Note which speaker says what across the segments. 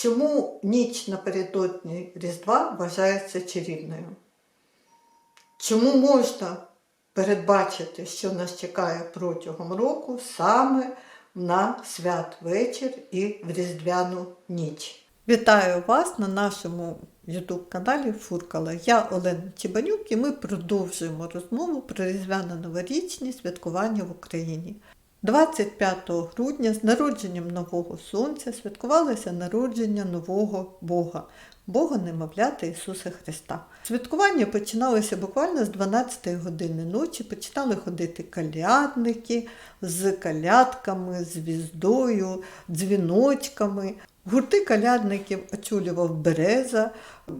Speaker 1: Чому ніч напередодні Різдва вважається чарівною? Чому можна передбачити, що нас чекає протягом року саме на святвечір і в Різдвяну ніч? Вітаю вас на нашому YouTube-каналі Фуркала. Я Олена Чебанюк і ми продовжуємо розмову про різдвяно-новорічні святкування в Україні. 25 грудня з народженням нового сонця святкувалося народження нового Бога, Бога немовляти Ісуса Христа. Святкування починалося буквально з 12 години ночі. Починали ходити калядники з калядками, з віздою, дзвіночками. Гурти калядників очолював Береза,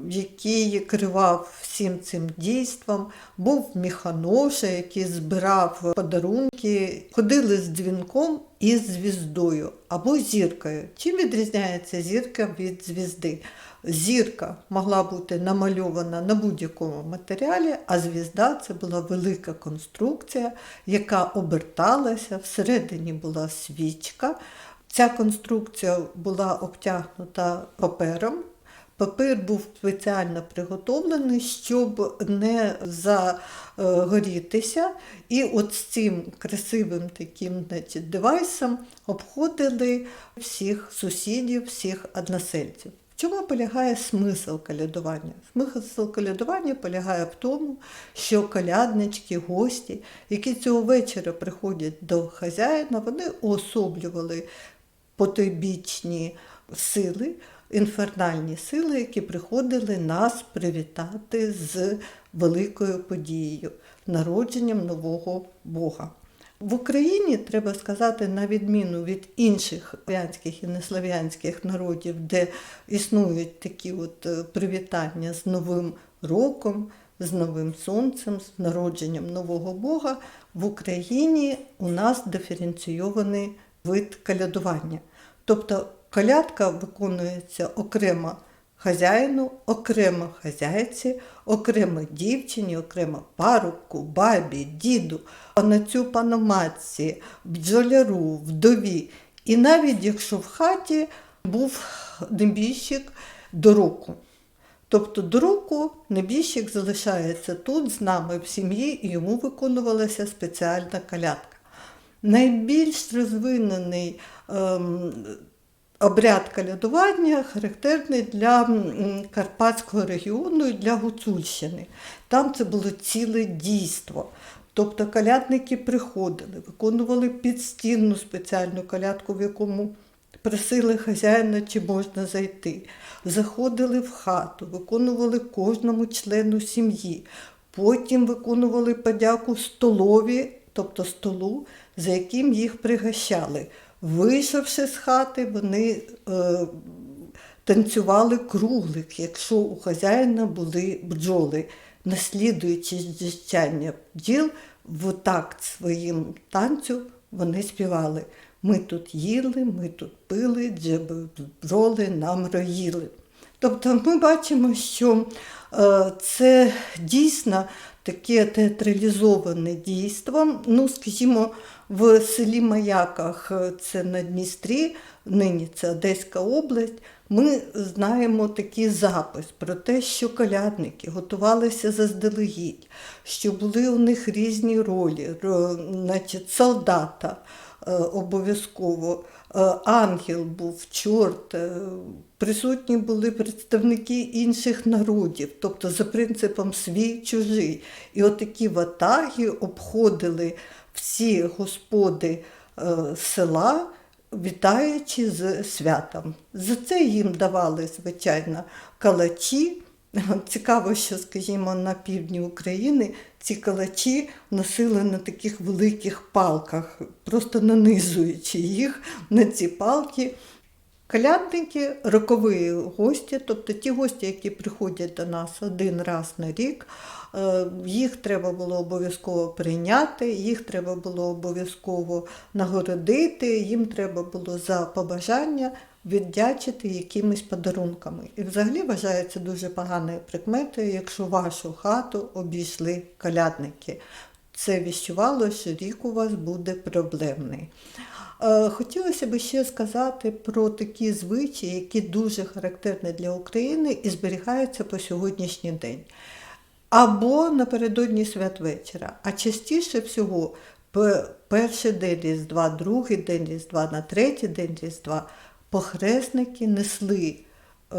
Speaker 1: який керував всім цим дійством. Був Міханоша, який збирав подарунки, ходили з дзвінком і звіздою або зіркою. Чим відрізняється зірка від звізди? Зірка могла бути намальована на будь-якому матеріалі, а звізда це була велика конструкція, яка оберталася, всередині була свічка. Ця конструкція була обтягнута папером. Папір був спеціально приготовлений, щоб не загорітися. І от з цим красивим таким значить, девайсом обходили всіх сусідів, всіх односельців. В чому полягає смисл колядування? Смисл колядування полягає в тому, що коляднички, гості, які цього вечора приходять до хазяїна, вони уособлювали потойбічні сили, інфернальні сили, які приходили нас привітати з великою подією, народженням нового Бога. В Україні треба сказати, на відміну від інших слав'янських і неслав'янських народів, де існують такі от е, привітання з Новим роком, з Новим Сонцем, з народженням нового Бога, в Україні у нас диференційований вид колядування. Тобто колядка виконується окремо хазяїну, окремо хазяйці, окремо дівчині, окремо парубку, бабі, діду, на цю паноматці, бджоляру, вдові. І навіть якщо в хаті був небіжчик до року. Тобто до року небіжчик залишається тут з нами в сім'ї, і йому виконувалася спеціальна колядка. Найбільш розвинений обряд калядування характерний для Карпатського регіону і для Гуцульщини. Там це було ціле дійство. Тобто колядники приходили, виконували підстінну спеціальну колядку, в якому просили хазяїна, чи можна зайти. Заходили в хату, виконували кожному члену сім'ї. Потім виконували подяку столові, тобто столу, за яким їх пригощали. Вийшовши з хати, вони е, танцювали круглик, якщо у хазяїна були бджоли, наслідуючи зіщання бджіл, в такт своїм танцю вони співали. Ми тут їли, ми тут пили, бджоли нам роїли. Тобто ми бачимо, що е, це дійсно таке театралізоване дійство. Ну, скажімо, в селі Маяках, е, це на Дністрі, нині це Одеська область. Ми знаємо такий запис про те, що колядники готувалися заздалегідь, що були у них різні ролі, ро- значить, солдата е, обов'язково, е, ангел був, чорт, присутні були представники інших народів, тобто за принципом свій чужий. І отакі ватаги обходили всі господи е, села, вітаючи з святом. За це їм давали, звичайно, калачі. Цікаво, що, скажімо, на півдні України ці калачі носили на таких великих палках, просто нанизуючи їх на ці палки. Колядники рокові гості, тобто ті гості, які приходять до нас один раз на рік, е, їх треба було обов'язково прийняти, їх треба було обов'язково нагородити, їм треба було за побажання віддячити якимись подарунками. І взагалі вважається дуже поганою прикметою, якщо вашу хату обійшли колядники. Це віщувало, що рік у вас буде проблемний. Е, Хотілося б ще сказати про такі звичаї, які дуже характерні для України і зберігаються по сьогоднішній день. Або напередодні святвечора, а частіше всього перший день Різдва, другий день Різдва, на третій день Різдва похресники несли е,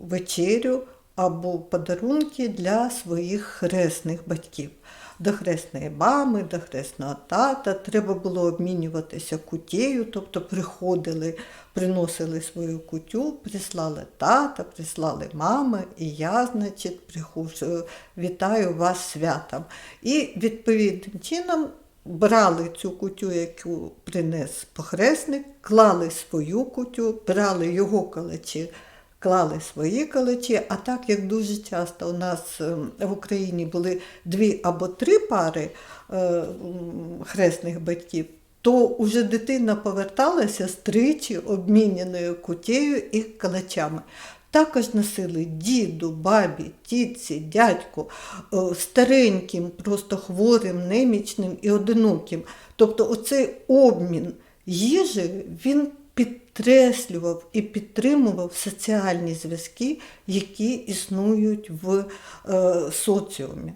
Speaker 1: вечерю або подарунки для своїх хресних батьків. До хресної мами, до хресного тата треба було обмінюватися кутєю, тобто приходили, приносили свою кутю, прислали тата, прислали мами, і я, значить, приходжу, вітаю вас святом. І відповідним чином брали цю кутю, яку принес похресник, клали свою кутю, брали його калачі, клали свої калачі. А так як дуже часто у нас ем, в Україні були дві або три пари е, хресних батьків, то уже дитина поверталася з тричі обміняною кутєю і калачами. Також носили діду, бабі, тітці, дядьку, е, стареньким, просто хворим, немічним і одиноким. Тобто оцей обмін їжею він підкреслював і підтримував соціальні зв'язки, які існують в е, соціумі.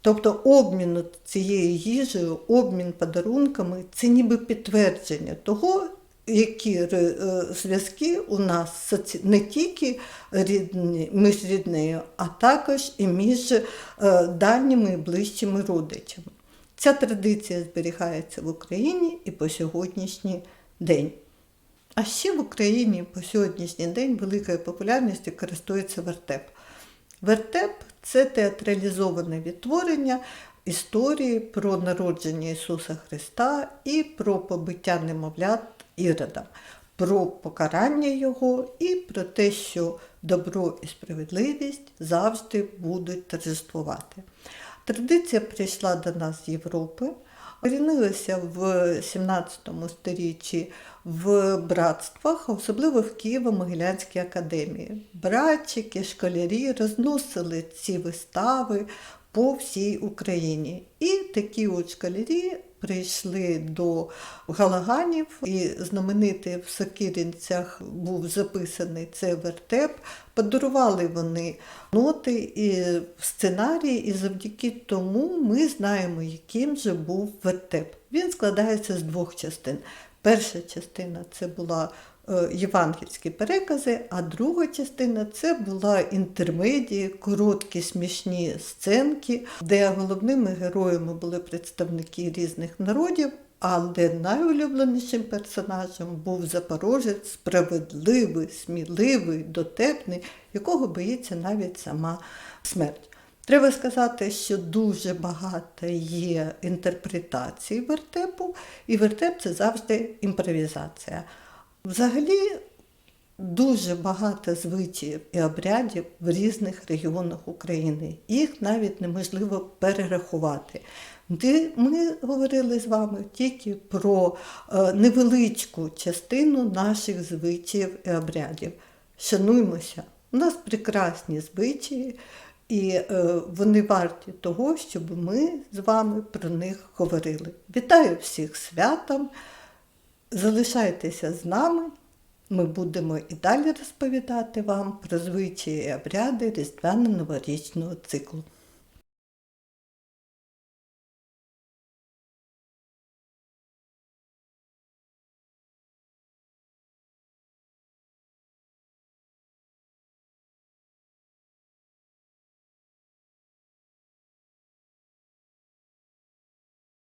Speaker 1: Тобто обмін цією їжею, обмін подарунками це ніби підтвердження того, які е, зв'язки у нас не тільки рідні, між ріднею, а також і між е, дальніми і ближчими родичами. Ця традиція зберігається в Україні і по сьогоднішній день. А ще в Україні по сьогоднішній день великою популярністю користується вертеп. Вертеп це театралізоване відтворення історії про народження Ісуса Христа і про побиття немовлят Іродом, про покарання Його і про те, що добро і справедливість завжди будуть торжествувати. Традиція прийшла до нас з Європи, корінилася в 17 сторіччі в братствах, особливо в Києво-Могилянській академії. Братчики, школярі розносили ці вистави по всій Україні. І такі от школярі прийшли до Галаганів, і знаменитий в Сокиринцях був записаний цей вертеп. Подарували вони ноти і сценарії, і завдяки тому ми знаємо, яким же був вертеп. Він складається з двох частин. Перша частина це була е, євангельські перекази, а друга частина це була інтермедії, короткі смішні сценки, де головними героями були представники різних народів. Але найулюбленішим персонажем був запорожець справедливий, сміливий, дотепний, якого боїться навіть сама смерть. Треба сказати, що дуже багато є інтерпретацій вертепу, і вертеп це завжди імпровізація. Взагалі дуже багато звичаїв і обрядів в різних регіонах України. Їх навіть неможливо перерахувати. Ми говорили з вами тільки про е, невеличку частину наших звичаїв і обрядів. Шануймося, у нас прекрасні звичаї, і е, вони варті того, щоб ми з вами про них говорили. Вітаю всіх святом! Залишайтеся з нами. Ми будемо і далі розповідати вам про звичаї і обряди різдвяно-новорічного циклу.